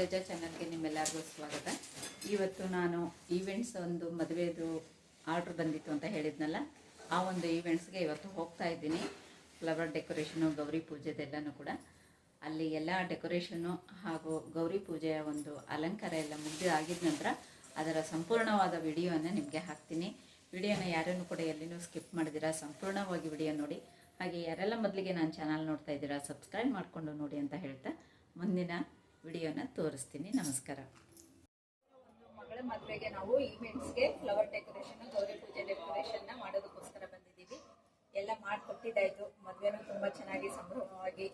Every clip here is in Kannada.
ಶೈಲಜಾ ಚಾನಲ್ಗೆ ನಿಮ್ಮೆಲ್ಲರಿಗೂ ಸ್ವಾಗತ. ಇವತ್ತು ನಾನು ಈವೆಂಟ್ಸ್ ಒಂದು ಮದುವೆದು ಆರ್ಡ್ರ್ ಬಂದಿತ್ತು ಅಂತ ಹೇಳಿದ್ನಲ್ಲ, ಆ ಒಂದು ಈವೆಂಟ್ಸ್ಗೆ ಇವತ್ತು ಹೋಗ್ತಾ ಇದ್ದೀನಿ. ಫ್ಲವರ್ ಡೆಕೋರೇಷನು ಗೌರಿ ಪೂಜೆದೆಲ್ಲನೂ ಕೂಡ. ಅಲ್ಲಿ ಎಲ್ಲ ಡೆಕೋರೇಷನು ಹಾಗೂ ಗೌರಿ ಪೂಜೆಯ ಒಂದು ಅಲಂಕಾರ ಎಲ್ಲ ಮುಗ್ದು ಆಗಿದ ನಂತರ ಅದರ ಸಂಪೂರ್ಣವಾದ ವಿಡಿಯೋನ ನಿಮಗೆ ಹಾಕ್ತೀನಿ. ವಿಡಿಯೋನ ಯಾರನ್ನು ಕೂಡ ಎಲ್ಲಿನೂ ಸ್ಕಿಪ್ ಮಾಡಿದಿರಾ, ಸಂಪೂರ್ಣವಾಗಿ ವಿಡಿಯೋ ನೋಡಿ. ಹಾಗೆ ಯಾರೆಲ್ಲ ಮೊದಲಿಗೆ ನಾನು ಚಾನಲ್ ನೋಡ್ತಾ ಇದ್ದೀರಾ ಸಬ್ಸ್ಕ್ರೈಬ್ ಮಾಡಿಕೊಂಡು ನೋಡಿ ಅಂತ ಹೇಳ್ತಾ ಮುಂದಿನ ವಿಡಿಯೋನ ತೋರಿಸ್ತೀನಿ. ನಮಸ್ಕಾರ. ಮಗಳ ಮದುವೆಗೆ ನಾವು ಈವೆಂಟ್ಸ್ಗೆ ಫ್ಲವರ್ ಡೆಕೋರೇಷನ್ ಗೌರಿ ಪೂಜೆ ಡೆಕೋರೇಷನ್ ಮಾಡೋದಕ್ಕೋಸ್ಕರ ಬಂದಿದ್ದೀವಿ. ಎಲ್ಲ ಮಾಡಿಕೊಟ್ಟಿದ್ದಾಯ್ತು. ಮದುವೆನೂ ತುಂಬ ಚೆನ್ನಾಗಿ ಸಂಭ್ರಮವಾಗಿ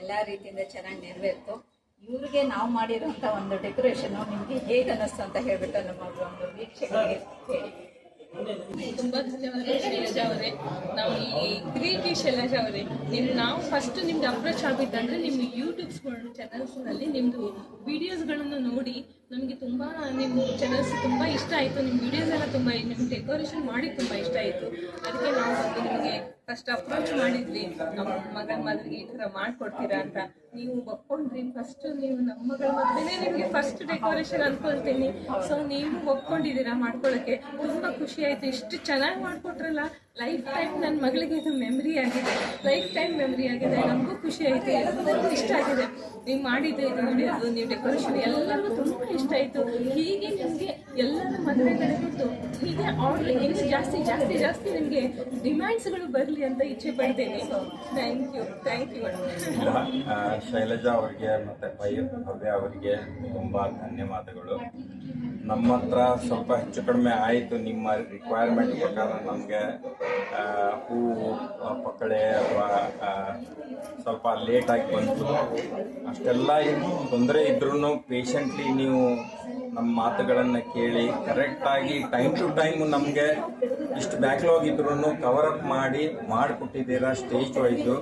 ಎಲ್ಲ ರೀತಿಯಿಂದ ಚೆನ್ನಾಗಿ ನೆರವೇರ್ತು. ಇವ್ರಿಗೆ ನಾವು ಮಾಡಿರೋಂಥ ಒಂದು ಡೆಕೋರೇಷನ್ ನಿಮಗೆ ಹೇಗೆ ಅನ್ನಿಸ್ತು ಅಂತ ಹೇಳ್ಬಿಟ್ಟು ನಮ್ಮ ಒಂದು ವೀಕ್ಷಕರಿಗೆ ಹೇಳಿ. ತುಂಬಾ ಧನ್ಯವಾದ ಶೈಲಜಾ ಅವರೇ. ನಾವು ಈ ಗ್ರೀಟಿ ಶೈಲಜಾ ಅವರೇ. ನಿಮ್ ನಾವು ಫಸ್ಟ್ ನಿಮ್ಗೆ ಅಪ್ರೋಚ್ ಆಗಿದ್ದಂದ್ರೆ ನಿಮ್ಮ ನಲ್ಲಿ ನಿಮ್ದು ವಿಡಿಯೋಸ್ಗಳನ್ನು ನೋಡಿ ನಮಗೆ ತುಂಬಾ ನಿಮ್ಮ ಚಾನಲ್ಸ್ ತುಂಬಾ ಇಷ್ಟ ಆಯಿತು ನಿಮ್ಮ ವಿಡಿಯೋಸ್ ಎಲ್ಲ ತುಂಬ ನಿಮ್ಮ ಡೆಕೋರೇಷನ್ ಮಾಡಿ ತುಂಬಾ ಇಷ್ಟ ಆಯಿತು. ಅದಕ್ಕೆ ನಾವು ನಿಮಗೆ ಫಸ್ಟ್ ಅಪ್ರೋಚ್ ಮಾಡಿದ್ವಿ. ನಮ್ಮ ಮಗನ ಮದುವೆಗೆ ಈ ಥರ ಮಾಡಿಕೊಡ್ತೀರಾ ಅಂತ. ನೀವು ಒಪ್ಕೊಂಡ್ರಿ. ಫಸ್ಟ್ ನೀವು ನಮ್ಮ ಮಗಳ ಮದುವೆನೇ ನಿಮಗೆ ಫಸ್ಟ್ ಡೆಕೋರೇಷನ್ ಅಂದ್ಕೊಳ್ತೀನಿ ಸೊ ನೀವು ಒಪ್ಕೊಂಡಿದ್ದೀರಾ ಮಾಡ್ಕೊಳ್ಳೋಕ್ಕೆ ತುಂಬಾ ಖುಷಿ ಆಯಿತು. ಇಷ್ಟು ಚೆನ್ನಾಗಿ ಮಾಡ್ಕೊಟ್ರಲ್ಲ. ಲೈಫ್ ಟೈಮ್ ನನ್ನ ಮಗಳಿಗೆ ಇದು ಮೆಮರಿ ಆಗಿದೆ. ಲೈಫ್ ಟೈಮ್ ಮೆಮರಿ ಆಗಿದೆ. ನಮಗೂ ಖುಷಿ ಆಯಿತು. ಎಲ್ಲರಿಗೂ ಇಷ್ಟ ಆಗಿದೆ. ನೀವು ಮಾಡಿದ್ದು ಇದು ವಿಡಿಯೋದು ನೀವು ಡೆಕೋರೇಷನ್ ಎಲ್ಲರಿಗೂ ತುಂಬ ಇಷ್ಟ ಆಯಿತು. ಹೀಗೆ ನಿಮಗೆ ಎಲ್ಲರ ಮದುವೆಗಳಿಗೂ ಹೀಗೆ ಆರ್ಡರ್ ಇನ್ನು ಜಾಸ್ತಿ ಜಾಸ್ತಿ ಜಾಸ್ತಿ ನಿಮಗೆ ಡಿಮ್ಯಾಂಡ್ಸ್ಗಳು ಬರಲಿ ಅಂತ ಇಚ್ಛೆ ಪಡ್ತೀನಿ. Thank you thank you Shailaja ಅವರಿಗೆ ಮತ್ತೆ ಭವ್ಯ ಅವರಿಗೆ ತುಂಬ ಧನ್ಯವಾದಗಳು. ನಮ್ಮ ಹತ್ರ ಸ್ವಲ್ಪ ಹೆಚ್ಚು ಕಡಿಮೆ ಆಯಿತು ನಿಮ್ಮ ರಿಕ್ವೈರ್ಮೆಂಟ್ ಪ್ರಕಾರ ನಮಗೆ ಹೂವು ಪಕ್ಕಳೆ ಅಥವಾ ಸ್ವಲ್ಪ ಲೇಟಾಗಿ ಬಂತು. ಅಷ್ಟೆಲ್ಲ ತೊಂದರೆ ಇದ್ರೂ ಪೇಷಂಟ್ಲಿ ನೀವು ನಮ್ಮ ಮಾತುಗಳನ್ನು ಕೇಳಿ ಕರೆಕ್ಟಾಗಿ ಟೈಮ್ ಟು ಟೈಮ್ ನಮಗೆ ಇಷ್ಟು ಬ್ಯಾಕ್ಲಾಗ್ ಇದ್ರೂ ಕವರ್ ಅಪ್ ಮಾಡಿ ಮಾಡಿಕೊಟ್ಟಿದ್ದೀರಾ ಸ್ಟೇಜ್ ವೈಸು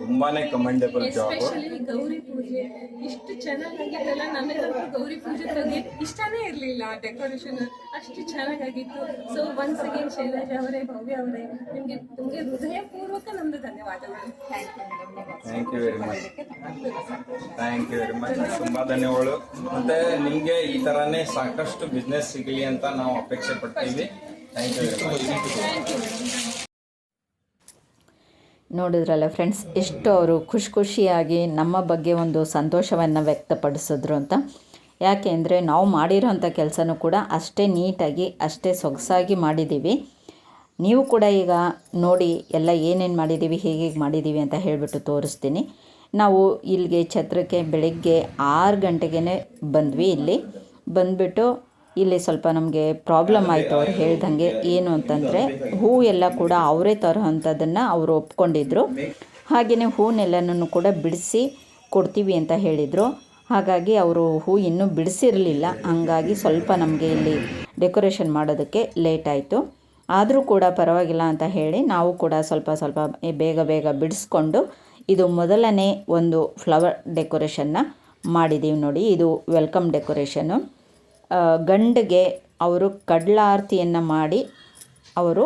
ತುಂಬಾನೇ ಕಮೆಂಡೇಬಲ್ ಜಾಬ್ ಎಸ್ಪೆಷಲಿ ಗೌರಿ ಪೂಜೆ. ಇಷ್ಟು ಚೆನ್ನಾಗಿದ್ದಲ್ಲ ನನಗೆ ಗೌರಿ ಪೂಜೆ ಬಗ್ಗೆ ಇಷ್ಟನೇ ಇರಲಿಲ್ಲ ಡೆಕೋರೇಷನ್ ಅಷ್ಟು ಚೆನ್ನಾಗಾಗಿತ್ತು. ಸೊ ಒನ್ಸ್ ಅಗೇನ್ ಶೈಲಜಾ ಅವರೇ ಭವ್ಯ ಅವರೇ ನಿಮಗೆ ನಿಮಗೆ ಹೃದಯಪೂರ್ವಕ ನಮ್ದು ಧನ್ಯವಾದಗಳು. Thank you very much thank you very much ತುಂಬಾ ಧನ್ಯವಾದಗಳು. ಮತ್ತೆ ನಿಮಗೆ ಈ ತರಾನೇ ಸಾಕಷ್ಟು ಬಿಸ್ನೆಸ್ ಸಿಗಲಿ ಅಂತ ನಾವು ಅಪೇಕ್ಷೆ ಪಡ್ತೀವಿ. ಥ್ಯಾಂಕ್ ಯು ವೆರಿ ಮಚ್ ನೋಡಿದ್ರಲ್ಲ ಫ್ರೆಂಡ್ಸ್ ಎಷ್ಟು ಅವರು ಖುಷಿ ಖುಷಿಯಾಗಿ ನಮ್ಮ ಬಗ್ಗೆ ಒಂದು ಸಂತೋಷವನ್ನು ವ್ಯಕ್ತಪಡಿಸಿದ್ರು ಅಂತ. ಯಾಕೆ ಅಂದರೆ ನಾವು ಮಾಡಿರೋಂಥ ಕೆಲಸನೂ ಕೂಡ ಅಷ್ಟೇ ನೀಟಾಗಿ, ಅಷ್ಟೇ ಸೊಗಸಾಗಿ ಮಾಡಿದ್ದೀವಿ ನೀವು ಕೂಡ ಈಗ ನೋಡಿ ಎಲ್ಲ ಏನೇನು ಮಾಡಿದ್ದೀವಿ ಹೇಗೆ ಹೇಗೆ ಮಾಡಿದ್ದೀವಿ ಅಂತ ಹೇಳಿಬಿಟ್ಟು ತೋರಿಸ್ತೀನಿ. ನಾವು ಇಲ್ಲಿಗೆ ಛತ್ರಕ್ಕೆ ಬೆಳಗ್ಗೆ ಆರು ಗಂಟೆಗೆ ಬಂದ್ವಿ ಇಲ್ಲಿ. ಬಂದುಬಿಟ್ಟು ಇಲ್ಲಿ ಸ್ವಲ್ಪ ನಮಗೆ ಪ್ರಾಬ್ಲಮ್ ಆಯಿತು ಅವ್ರು ಹೇಳ್ದಂಗೆ ಏನು ಅಂತಂದರೆ ಹೂ ಎಲ್ಲ ಕೂಡ ಅವರೇ ತರೋವಂಥದ್ದನ್ನು ಅವರು ಒಪ್ಕೊಂಡಿದ್ರು. ಹಾಗೆಯೇ ಹೂನೆಲ್ಲನೂ ಕೂಡ ಬಿಡಿಸಿ ಕೊಡ್ತೀವಿ ಅಂತ ಹೇಳಿದರು. ಹಾಗಾಗಿ ಅವರು ಹೂ ಇನ್ನೂ ಬಿಡಿಸಿರಲಿಲ್ಲ. ಹಾಗಾಗಿ ಸ್ವಲ್ಪ ನಮಗೆ ಇಲ್ಲಿ ಡೆಕೋರೇಷನ್ ಮಾಡೋದಕ್ಕೆ ಲೇಟ್ ಆಯಿತು. ಆದರೂ ಕೂಡ ಪರವಾಗಿಲ್ಲ ಅಂತ ಹೇಳಿ ನಾವು ಕೂಡ ಸ್ವಲ್ಪ ಸ್ವಲ್ಪ ಬೇಗ ಬೇಗ ಬಿಡಿಸ್ಕೊಂಡು ಇದು ಮೊದಲನೇ ಒಂದು ಫ್ಲವರ್ ಡೆಕೋರೇಷನ್ನ ಮಾಡಿದ್ದೀವಿ ನೋಡಿ. ಇದು ವೆಲ್ಕಮ್ ಡೆಕೋರೇಷನ್ನು ಗಂಡಿಗೆ ಅವರು ಕಡ್ಲಾರತಿಯನ್ನು ಮಾಡಿ ಅವರು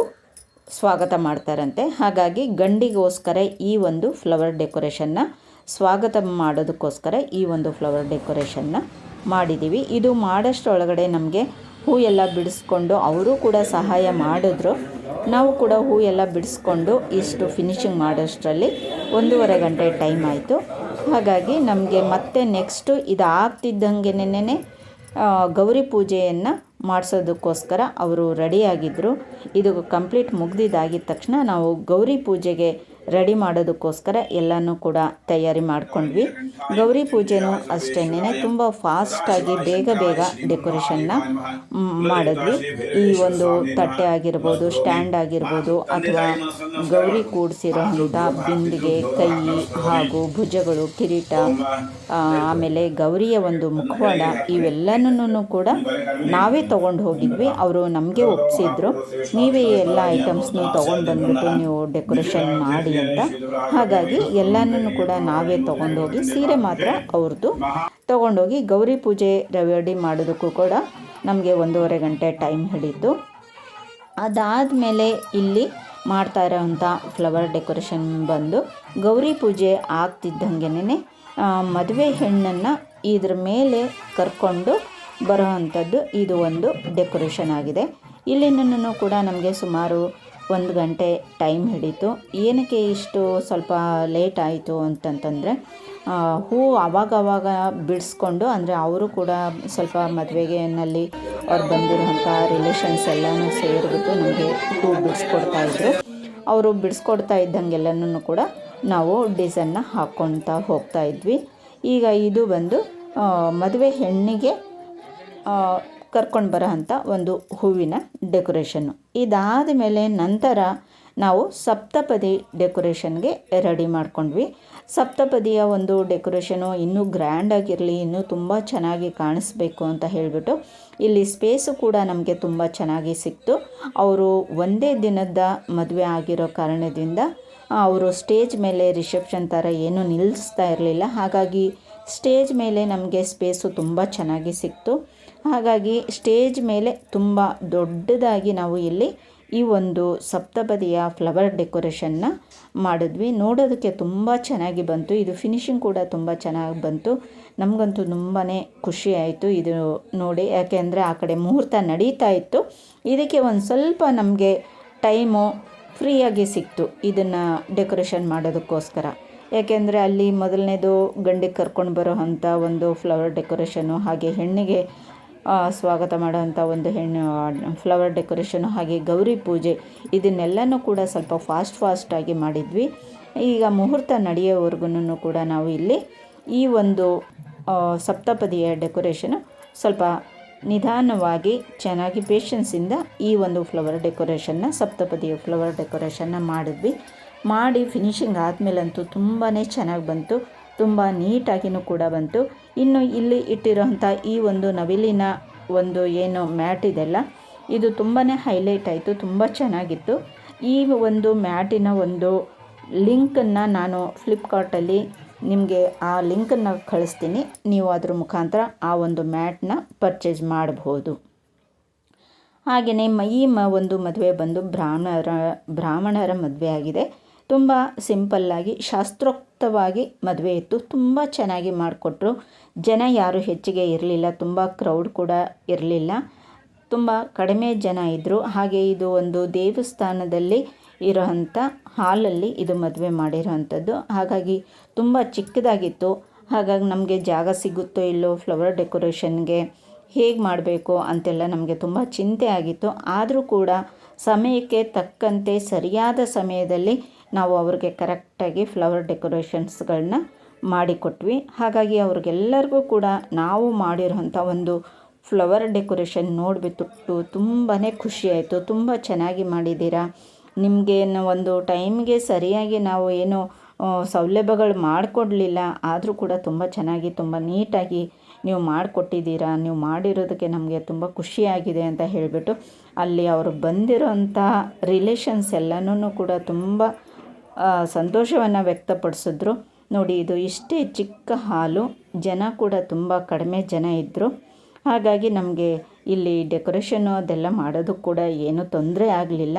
ಸ್ವಾಗತ ಮಾಡ್ತಾರಂತೆ. ಹಾಗಾಗಿ ಗಂಡಿಗೋಸ್ಕರ ಈ ಒಂದು ಫ್ಲವರ್ ಡೆಕೋರೇಷನ್ನ ಸ್ವಾಗತ ಮಾಡೋದಕ್ಕೋಸ್ಕರ ಈ ಒಂದು ಫ್ಲವರ್ ಡೆಕೋರೇಷನ್ನ ಮಾಡಿದ್ದೀವಿ ಇದು ಮಾಡೋಷ್ಟರೊಳಗಡೆ ನಮಗೆ ಹೂ ಎಲ್ಲ ಬಿಡಿಸ್ಕೊಂಡು ಅವರು ಕೂಡ ಸಹಾಯ ಮಾಡಿದ್ರು. ನಾವು ಕೂಡ ಹೂ ಎಲ್ಲ ಬಿಡಿಸ್ಕೊಂಡು ಇಷ್ಟು ಫಿನಿಶಿಂಗ್ ಮಾಡೋಷ್ಟರಲ್ಲಿ ಒಂದೂವರೆ ಗಂಟೆ ಟೈಮ್ ಆಯಿತು. ಹಾಗಾಗಿ ನಮಗೆ ಮತ್ತೆ ನೆಕ್ಸ್ಟು ಇದು ಆಗ್ತಿದ್ದಂಗೆನೇ ಗೌರಿ ಪೂಜೆಯನ್ನು ಮಾಡಿಸೋದಕ್ಕೋಸ್ಕರ ಅವರು ರೆಡಿಯಾಗಿದ್ದರು ಇದು ಕಂಪ್ಲೀಟ್ ಮುಗ್ದಿದ್ದಾಗಿದ್ದ ತಕ್ಷಣ ನಾವು ಗೌರಿ ಪೂಜೆಗೆ ರೆಡಿ ಮಾಡೋದಕ್ಕೋಸ್ಕರ ಎಲ್ಲನೂ ಕೂಡ ತಯಾರಿ ಮಾಡಿಕೊಂಡ್ವಿ. ಗೌರಿ ಪೂಜೆನೂ ಅಷ್ಟೇನೆ ತುಂಬ ಫಾಸ್ಟಾಗಿ ಬೇಗ ಬೇಗ ಡೆಕೋರೇಷನ್ನ ಮಾಡಿದ್ವಿ. ಈ ಒಂದು ತಟ್ಟೆ ಆಗಿರ್ಬೋದು ಸ್ಟ್ಯಾಂಡ್ ಆಗಿರ್ಬೋದು, ಅಥವಾ ಗೌರಿ ಕೂಡಿಸಿರೋಂಥ ಬಿಂದಿಗೆ ಕೈ ಹಾಗೂ ಭುಜಗಳು, ಕಿರೀಟ ಆಮೇಲೆ ಗೌರಿಯ ಒಂದು ಮುಖವಾಡ ಇವೆಲ್ಲನೂ ಕೂಡ ನಾವೇ ತೊಗೊಂಡು ಹೋಗಿದ್ವಿ. ಅವರು ನಮಗೆ ಒಪ್ಪಿಸಿದ್ರು ನೀವೇ ಎಲ್ಲ ಐಟಮ್ಸ್ನು ತೊಗೊಂಡು ಬಂದ್ಬಿಟ್ಟು ನೀವು ಡೆಕೋರೇಷನ್ ಮಾಡಿ ಅಂತ. ಹಾಗಾಗಿ ಎಲ್ಲನೂ ಕೂಡ ನಾವೇ ತಗೊಂಡೋಗಿ ಸೀರೆ ಮಾತ್ರ ಅವ್ರದ್ದು ತಗೊಂಡೋಗಿ ಗೌರಿ ಪೂಜೆ ರೆಡಿ ಮಾಡೋದಕ್ಕೂ ಕೂಡ ನಮಗೆ ಒಂದೂವರೆ ಗಂಟೆ ಟೈಮ್ ಹಿಡಿತು ಅದಾದಮೇಲೆ ಇಲ್ಲಿ ಮಾಡ್ತಾ ಇರೋವಂಥ ಫ್ಲವರ್ ಡೆಕೋರೇಷನ್ ಬಂದು ಗೌರಿ ಪೂಜೆ ಆಗ್ತಿದ್ದಂಗೆನೇ ಮದುವೆ ಹೆಣ್ಣನ್ನು ಇದ್ರ ಮೇಲೆ ಕರ್ಕೊಂಡು ಬರೋ ಅಂಥದ್ದು ಇದು ಒಂದು ಡೆಕೋರೇಷನ್ ಆಗಿದೆ. ಇಲ್ಲಿನೂ ಕೂಡ ನಮಗೆ ಸುಮಾರು ಒಂದು ಗಂಟೆ ಟೈಮ್ ಹಿಡಿತು. ಏನಕ್ಕೆ ಇಷ್ಟು ಸ್ವಲ್ಪ ಲೇಟ್ ಆಯಿತು ಅಂತಂತಂದರೆ ಹೂವು ಹೂ ಅವಾಗವಾಗ ಬಿಡಿಸ್ಕೊಂಡು, ಅಂದರೆ ಅವರು ಕೂಡ ಸ್ವಲ್ಪ ಮದುವೆಗೆನಲ್ಲಿ ಅವ್ರು ಬಂದಿರುವಂಥ ರಿಲೇಷನ್ಸ್ ಎಲ್ಲನೂ ಸೇರಿಬಿಟ್ಟು ನಮಗೆ ಹೂ ಬಿಡಿಸ್ಕೊಡ್ತಾ ಇದ್ದರು ಅವರು ಬಿಡಿಸ್ಕೊಡ್ತಾ ಇದ್ದಂಗೆಲ್ಲನೂ ಕೂಡ ನಾವು ಡಿಸೈನ್ನ ಹಾಕ್ಕೊಳ್ತಾ ಹೋಗ್ತಾ ಇದ್ವಿ. ಈಗ ಇದು ಬಂದು ಮದುವೆ ಹೆಣ್ಣಿಗೆ ಕರ್ಕೊಂಡು ಬರೋ ಅಂಥ ಒಂದು ಹೂವಿನ ಡೆಕೋರೇಷನ್ನು ಇದಾದ ಮೇಲೆ ನಂತರ ನಾವು ಸಪ್ತಪದಿ ಡೆಕೋರೇಷನ್ಗೆ ರೆಡಿ ಮಾಡ್ಕೊಂಡ್ವಿ. ಸಪ್ತಪದಿಯ ಒಂದು ಡೆಕೋರೇಷನು ಇನ್ನೂ ಗ್ರ್ಯಾಂಡಾಗಿರಲಿ ಇನ್ನೂ ತುಂಬ ಚೆನ್ನಾಗಿ ಕಾಣಿಸ್ಬೇಕು ಅಂತ ಹೇಳಿಬಿಟ್ಟು ಇಲ್ಲಿ ಸ್ಪೇಸು ಕೂಡ ನಮಗೆ ತುಂಬ ಚೆನ್ನಾಗಿ ಸಿಕ್ತು. ಅವರು ಒಂದೇ ದಿನದ ಮದುವೆ ಆಗಿರೋ ಕಾರಣದಿಂದ ಅವರು ಸ್ಟೇಜ್ ಮೇಲೆ ರಿಸೆಪ್ಷನ್ ಥರ ಏನೂ ನಿಲ್ಲಿಸ್ತಾ ಇರಲಿಲ್ಲ. ಹಾಗಾಗಿ ಸ್ಟೇಜ್ ಮೇಲೆ ನಮಗೆ ಸ್ಪೇಸು ತುಂಬ ಚೆನ್ನಾಗಿ ಸಿಕ್ತು. ಹಾಗಾಗಿ ಸ್ಟೇಜ್ ಮೇಲೆ ತುಂಬ ದೊಡ್ಡದಾಗಿ ನಾವು ಇಲ್ಲಿ ಈ ಒಂದು ಸಪ್ತಪದಿಯ ಫ್ಲವರ್ ಡೆಕೋರೇಷನ್ನ ಮಾಡಿದ್ವಿ. ನೋಡೋದಕ್ಕೆ ತುಂಬ ಚೆನ್ನಾಗಿ ಬಂತು. ಇದು ಫಿನಿಶಿಂಗ್ ಕೂಡ ತುಂಬ ಚೆನ್ನಾಗಿ ಬಂತು. ನಮಗಂತೂ ತುಂಬಾ ಖುಷಿ ಆಯಿತು ಇದು ನೋಡಿ. ಯಾಕೆಂದರೆ ಆ ಕಡೆ ಮುಹೂರ್ತ ನಡೀತಾ ಇತ್ತು. ಇದಕ್ಕೆ ಒಂದು ಸ್ವಲ್ಪ ನಮಗೆ ಟೈಮು ಫ್ರೀಯಾಗಿ ಸಿಕ್ತು ಇದನ್ನು ಡೆಕೋರೇಷನ್ ಮಾಡೋದಕ್ಕೋಸ್ಕರ. ಯಾಕೆಂದರೆ ಅಲ್ಲಿ ಮೊದಲನೇದು ಗಂಡಿಗೆ ಕರ್ಕೊಂಡು ಬರೋ ಅಂಥ ಒಂದು ಫ್ಲವರ್ ಡೆಕೋರೇಷನು ಹಾಗೆ ಹೆಣ್ಣಿಗೆ ಸ್ವಾಗತ ಮಾಡೋವಂಥ ಒಂದು ಹೆಣ್ಣು ಫ್ಲವರ್ ಡೆಕೋರೇಷನು ಹಾಗೆ ಗೌರಿ ಪೂಜೆ ಇದನ್ನೆಲ್ಲನೂ ಕೂಡ ಸ್ವಲ್ಪ ಫಾಸ್ಟ್ ಫಾಸ್ಟಾಗಿ ಮಾಡಿದ್ವಿ. ಈಗ ಮುಹೂರ್ತ ನಡೆಯೋವರೆಗೂ ಕೂಡ ನಾವು ಇಲ್ಲಿ ಈ ಒಂದು ಸಪ್ತಪದಿಯ ಡೆಕೋರೇಷನ್ ಸ್ವಲ್ಪ ನಿಧಾನವಾಗಿ ಚೆನ್ನಾಗಿ ಪೇಷನ್ಸಿಂದ ಈ ಒಂದು ಫ್ಲವರ್ ಡೆಕೋರೇಷನ್ನ ಸಪ್ತಪದಿಯ ಫ್ಲವರ್ ಡೆಕೋರೇಷನ್ನ ಮಾಡಿದ್ವಿ. ಮಾಡಿ ಫಿನಿಶಿಂಗ್ ಆದಮೇಲಂತೂ ತುಂಬಾ ಚೆನ್ನಾಗಿ ಬಂತು. ತುಂಬ ನೀಟಾಗಿಯೂ ಕೂಡ ಬಂತು. ಇನ್ನು ಇಲ್ಲಿ ಇಟ್ಟಿರೋಂಥ ಈ ಒಂದು ನವಿಲಿನ ಒಂದು ಏನು ಮ್ಯಾಟ್ ಇದೆಲ್ಲ, ಇದು ತುಂಬಾ ಹೈಲೈಟ್ ಆಯಿತು, ತುಂಬ ಚೆನ್ನಾಗಿತ್ತು. ಈ ಒಂದು ಮ್ಯಾಟಿನ ಒಂದು ಲಿಂಕನ್ನು ನಾನು ಫ್ಲಿಪ್ಕಾರ್ಟಲ್ಲಿ ನಿಮಗೆ ಆ ಲಿಂಕನ್ನು ಕಳಿಸ್ತೀನಿ. ನೀವು ಅದ್ರ ಮುಖಾಂತರ ಆ ಒಂದು ಮ್ಯಾಟ್ನ ಪರ್ಚೇಸ್ ಮಾಡಬಹುದು ಹಾಗೆಯೇ ಮ ಈ ಮ ಒಂದು ಮದುವೆ ಬಂದು ಬ್ರಾಹ್ಮಣರ ಬ್ರಾಹ್ಮಣರ ಮದುವೆ ಆಗಿದೆ ತುಂಬ ಸಿಂಪಲ್ಲಾಗಿ ಶಾಸ್ತ್ರೋಕ್ತವಾಗಿ ಮದುವೆ ಇತ್ತು. ತುಂಬ ಚೆನ್ನಾಗಿ ಮಾಡಿಕೊಟ್ರು. ಜನ ಯಾರೂ ಹೆಚ್ಚಿಗೆ ಇರಲಿಲ್ಲ, ತುಂಬ ಕ್ರೌಡ್ ಕೂಡ ಇರಲಿಲ್ಲ. ತುಂಬ ಕಡಿಮೆ ಜನ ಇದ್ದರು ಹಾಗೆ ಇದು ಒಂದು ದೇವಸ್ಥಾನದಲ್ಲಿ ಇರೋವಂಥ ಹಾಲಲ್ಲಿ ಇದು ಮದುವೆ ಮಾಡಿರೋವಂಥದ್ದು. ಹಾಗಾಗಿ ತುಂಬ ಚಿಕ್ಕದಾಗಿತ್ತು. ಹಾಗಾಗಿ ನಮಗೆ ಜಾಗ ಸಿಗುತ್ತೋ ಇಲ್ಲೋ ಫ್ಲವರ್ ಡೆಕೋರೇಷನ್ಗೆ ಹೇಗೆ ಮಾಡಬೇಕು ಅಂತೆಲ್ಲ ನಮಗೆ ತುಂಬ ಚಿಂತೆ ಆಗಿತ್ತು. ಆದರೂ ಕೂಡ ಸಮಯಕ್ಕೆ ತಕ್ಕಂತೆ ಸರಿಯಾದ ಸಮಯದಲ್ಲಿ ನಾವು ಅವ್ರಿಗೆ ಕರೆಕ್ಟಾಗಿ ಫ್ಲವರ್ ಡೆಕೋರೇಷನ್ಸ್ಗಳನ್ನ ಮಾಡಿಕೊಟ್ವಿ. ಹಾಗಾಗಿ ಅವ್ರಿಗೆಲ್ಲರಿಗೂ ಕೂಡ ನಾವು ಮಾಡಿರೋಂಥ ಒಂದು ಫ್ಲವರ್ ಡೆಕೋರೇಷನ್ ನೋಡಿಬಿಟ್ಟು ತುಂಬಾ ಖುಷಿಯಾಯಿತು ತುಂಬ ಚೆನ್ನಾಗಿ ಮಾಡಿದ್ದೀರಾ? ನಿಮಗೆ ಒಂದು ಟೈಮ್ಗೆ ಸರಿಯಾಗಿ ನಾವು ಏನು ಸೌಲಭ್ಯಗಳು ಮಾಡಿಕೊಡ್ಲಿಲ್ಲ. ಆದರೂ ಕೂಡ ತುಂಬ ಚೆನ್ನಾಗಿ, ತುಂಬ ನೀಟಾಗಿ ನೀವು ಮಾಡಿಕೊಟ್ಟಿದ್ದೀರಾ? ನೀವು ಮಾಡಿರೋದಕ್ಕೆ ನಮಗೆ ತುಂಬ ಖುಷಿಯಾಗಿದೆ ಅಂತ ಹೇಳಿಬಿಟ್ಟು ಅಲ್ಲಿ ಅವರು ಬಂದಿರೋಂಥ ರಿಲೇಷನ್ಸ್ ಎಲ್ಲನೂ ಕೂಡ ತುಂಬ ಸಂತೋಷವನ್ನು ವ್ಯಕ್ತಪಡಿಸಿದ್ರು. ನೋಡಿ, ಇದು ಇಷ್ಟೇ ಚಿಕ್ಕ ಹಾಲು, ಜನ ಕೂಡ ತುಂಬ ಕಡಿಮೆ ಜನ ಇದ್ದರು ಹಾಗಾಗಿ ನಮಗೆ ಇಲ್ಲಿ ಡೆಕೋರೇಷನ್ನು ಅದೆಲ್ಲ ಮಾಡೋದು ಕೂಡ ಏನೂ ತೊಂದರೆ ಆಗಲಿಲ್ಲ.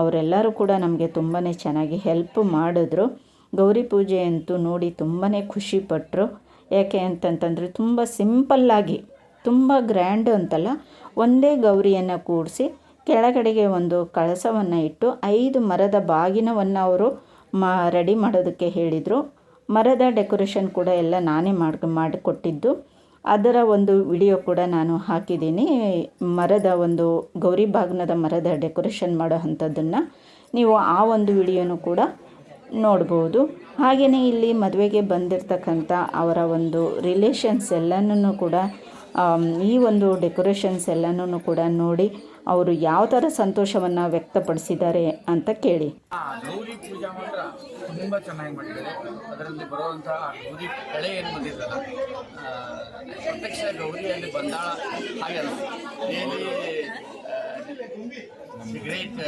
ಅವರೆಲ್ಲರೂ ಕೂಡ ನಮಗೆ ತುಂಬಾ ಚೆನ್ನಾಗಿ ಹೆಲ್ಪ್ ಮಾಡಿದ್ರು. ಗೌರಿ ಪೂಜೆ ಅಂತೂ ನೋಡಿ ತುಂಬಾ ಖುಷಿಪಟ್ಟರು ಯಾಕೆ ಅಂತಂತಂದರೆ ತುಂಬ ಸಿಂಪಲ್ಲಾಗಿ ತುಂಬ ಗ್ರ್ಯಾಂಡ್ ಅಂತಲ್ಲ, ಒಂದೇ ಗೌರಿಯನ್ನು ಕೂಡಿಸಿ ಕೆಳಗಡೆಗೆ ಒಂದು ಕಳಸವನ್ನು ಇಟ್ಟು ಐದು ಮರದ ಬಾಗಿನವನ್ನು ಅವರು ಮಾ, ರೆಡಿ ಮಾಡೋದಕ್ಕೆ ಹೇಳಿದರು. ಮರದ ಡೆಕೋರೇಷನ್ ಕೂಡ ಎಲ್ಲ ನಾನೇ ಮಾಡಿ, ಮಾಡಿಕೊಟ್ಟಿದ್ದು. ಅದರ ಒಂದು ವಿಡಿಯೋ ಕೂಡ ನಾನು ಹಾಕಿದ್ದೀನಿ. ಮರದ ಒಂದು ಗೌರಿ ಬಾಗ್ನದ ಮರದ ಡೆಕೋರೇಷನ್ ಮಾಡೋ ಅಂಥದ್ದನ್ನು ನೀವು ಆ ಒಂದು ವಿಡಿಯೋನು ಕೂಡ ನೋಡ್ಬೋದು. ಹಾಗೆಯೇ ಇಲ್ಲಿ ಮದುವೆಗೆ ಬಂದಿರತಕ್ಕಂಥ ಅವರ ಒಂದು ರಿಲೇಷನ್ಸ್ ಎಲ್ಲನೂ ಕೂಡ ಈ ಒಂದು ಡೆಕೋರೇಷನ್ಸ್ ಎಲ್ಲನೂ ಕೂಡ ನೋಡಿ ಅವರು ಯಾವ ಥರ ಸಂತೋಷವನ್ನು ವ್ಯಕ್ತಪಡಿಸಿದ್ದಾರೆ ಅಂತ ಕೇಳಿ. ಗೌರಿ ಪೂಜಾ ಮಾತ್ರ ತುಂಬ ಚೆನ್ನಾಗಿ ಮಾಡಿದ್ದಾರೆ. ಅದರಲ್ಲಿ ಬರುವಂತಹ ಗೌರಿ ಕಳೆ ಏನು ಬಂದಿದ್ದಲ್ಲ ಪ್ರತ್ಯಕ್ಷ ಗೌರಿಯಲ್ಲಿ ಬಂದಾಳ ಹಾಗೆ ಗ್ರೇಟ್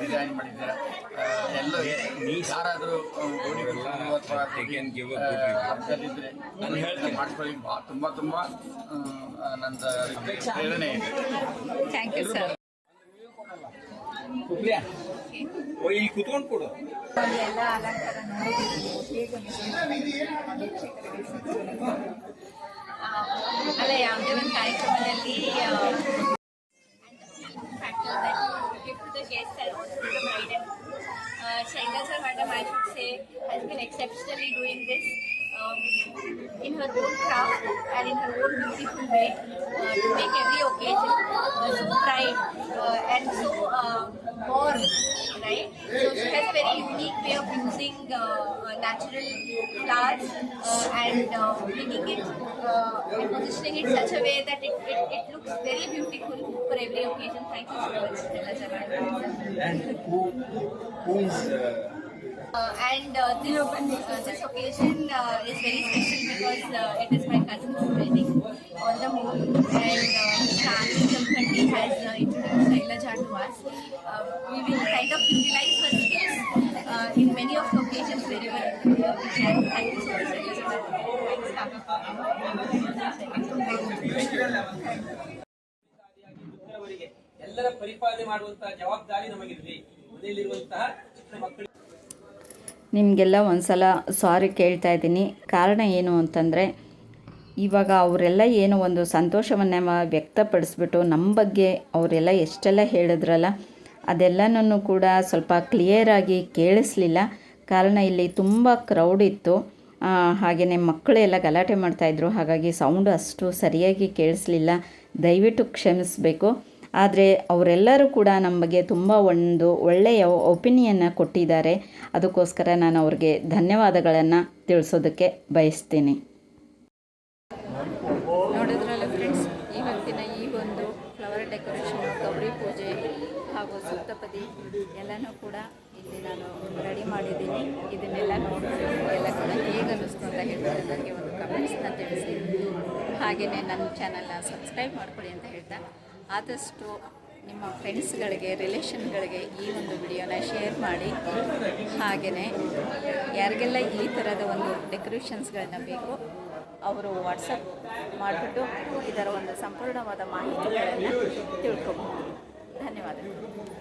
ಡಿಸೈನ್ ಮಾಡಿದ್ದಾರೆ. ಎಲ್ಲೋ ಯಾರಾದರೂ ನಾನು ಹೇಳ್ತೀನಿ. ಮಾಡ್ಕೊಳ್ಳಿ. ಬಾ ತುಂಬ ತುಂಬ ನಂದು ಪ್ರೇರಣೆ ಇದೆ. ಥ್ಯಾಂಕ್ ಯು ಸರ್ ಇಲ್ಲಿ ಕುತ್ಕೊಂಡು ಕೊಡು. ಅಲ್ಲ ಯಾವುದೇ ಒಂದು ಕಾರ್ಯಕ್ರಮದಲ್ಲಿ Shaila sir, madam, I should say, has been exceptionally doing this um, in her own craft and in her own beautiful way uh, to make every occasion uh, so bright uh, and so uh, warm, right? So she has a very unique way of using uh, uh, natural flowers uh, and uh, bringing it uh, and positioning it such a way that it, it, it looks very beautiful for every occasion. Thank you so much, Stella. And who is Uh, and uh, this, uh, this occasion uh, is very special because uh, it is my cousin's wedding on the moon and uh, Mr. Anand Jamkhandi has uh, introduced Shailaja to us. Uh, we will kind of utilize her skills uh, in many of the occasions wherever uh, we can. Thank you so much, Shailaja. ಅವರಿಗೆ ಎಲ್ಲರ ಪರಿಪಾಲನೆ ಮಾಡುವಂತಹ ಜವಾಬ್ದಾರಿ ನಮಗಿರಲಿ ನಿಮಗೆಲ್ಲ ಒಂದ್ಸಲ ಸಾರಿ ಕೇಳ್ತಾ ಇದ್ದೀನಿ. ಕಾರಣ ಏನು ಅಂತಂದರೆ, ಇವಾಗ ಅವರೆಲ್ಲ ಏನೋ ಒಂದು ಸಂತೋಷವನ್ನು ವ್ಯಕ್ತಪಡಿಸ್ಬಿಟ್ಟು ನಮ್ಮ ಬಗ್ಗೆ ಅವರೆಲ್ಲ ಎಷ್ಟೆಲ್ಲ ಹೇಳಿದ್ರಲ್ಲ ಅದೆಲ್ಲನೂ ಕೂಡ ಸ್ವಲ್ಪ ಕ್ಲಿಯರಾಗಿ ಕೇಳಿಸ್ಲಿಲ್ಲ. ಕಾರಣ ಇಲ್ಲಿ ತುಂಬ ಕ್ರೌಡ್ ಇತ್ತು. ಹಾಗೆಯೇ ಮಕ್ಕಳೆಲ್ಲ ಗಲಾಟೆ ಮಾಡ್ತಾಯಿದ್ರು ಹಾಗಾಗಿ ಸೌಂಡ್ ಅಷ್ಟು ಸರಿಯಾಗಿ ಕೇಳಿಸ್ಲಿಲ್ಲ. ದಯವಿಟ್ಟು ಕ್ಷಮಿಸಬೇಕು. ಆದರೆ ಅವರೆಲ್ಲರೂ ಕೂಡ ನಮ್ಮ ಬಗ್ಗೆ ತುಂಬ ಒಂದು ಒಳ್ಳೆಯ ಒಪಿನಿಯನ್ನ ಕೊಟ್ಟಿದ್ದಾರೆ. ಅದಕ್ಕೋಸ್ಕರ ನಾನು ಅವ್ರಿಗೆ ಧನ್ಯವಾದಗಳನ್ನು ತಿಳಿಸೋದಕ್ಕೆ ಬಯಸ್ತೀನಿ. ನೋಡಿದ್ರಲ್ಲ ಫ್ರೆಂಡ್ಸ್ ಇವತ್ತಿನ ಈ ಒಂದು ಫ್ಲವರ್ ಡೆಕೋರೇಷನ್ ಗೌರಿ ಪೂಜೆ ಹಾಗೂ ಸಪ್ತಪದಿ ಎಲ್ಲನೂ ಕೂಡ ಇಲ್ಲಿ ನಾನು ರೆಡಿ ಮಾಡಿದ್ದೀನಿ. ಇದನ್ನೆಲ್ಲ ನೋಡಿದ್ರೆ ಎಲ್ಲ ಕೂಡ ಹೇಗೆ ಅಂತ ಹೇಳ್ತಾರೆ. ನನಗೆ ಒಂದು ಕಮೆಂಟ್ಸ್ನ ತಿಳಿಸಿ. ಹಾಗೆಯೇ ನನ್ನ ಚಾನಲ್ನ ಸಬ್ಸ್ಕ್ರೈಬ್ ಮಾಡ್ಕೊಳ್ಳಿ ಅಂತ ಹೇಳ್ತಾ ಆದಷ್ಟು ನಿಮ್ಮ ಫ್ರೆಂಡ್ಸ್ಗಳಿಗೆ, ರಿಲೇಷನ್ಗಳಿಗೆ ಈ ಒಂದು ವಿಡಿಯೋನ ಶೇರ್ ಮಾಡಿ. ಹಾಗೆಯೇ ಯಾರಿಗೆಲ್ಲ ಈ ಥರದ ಒಂದು ಡೆಕೋರೇಷನ್ಸ್ಗಳನ್ನ ಬೇಕು, ಅವರು ವಾಟ್ಸಪ್ ಮಾಡಿಬಿಟ್ಟು ಇದರ ಒಂದು ಸಂಪೂರ್ಣವಾದ ಮಾಹಿತಿಗಳನ್ನು ತಿಳ್ಕೊಬಹುದು ಧನ್ಯವಾದಗಳು.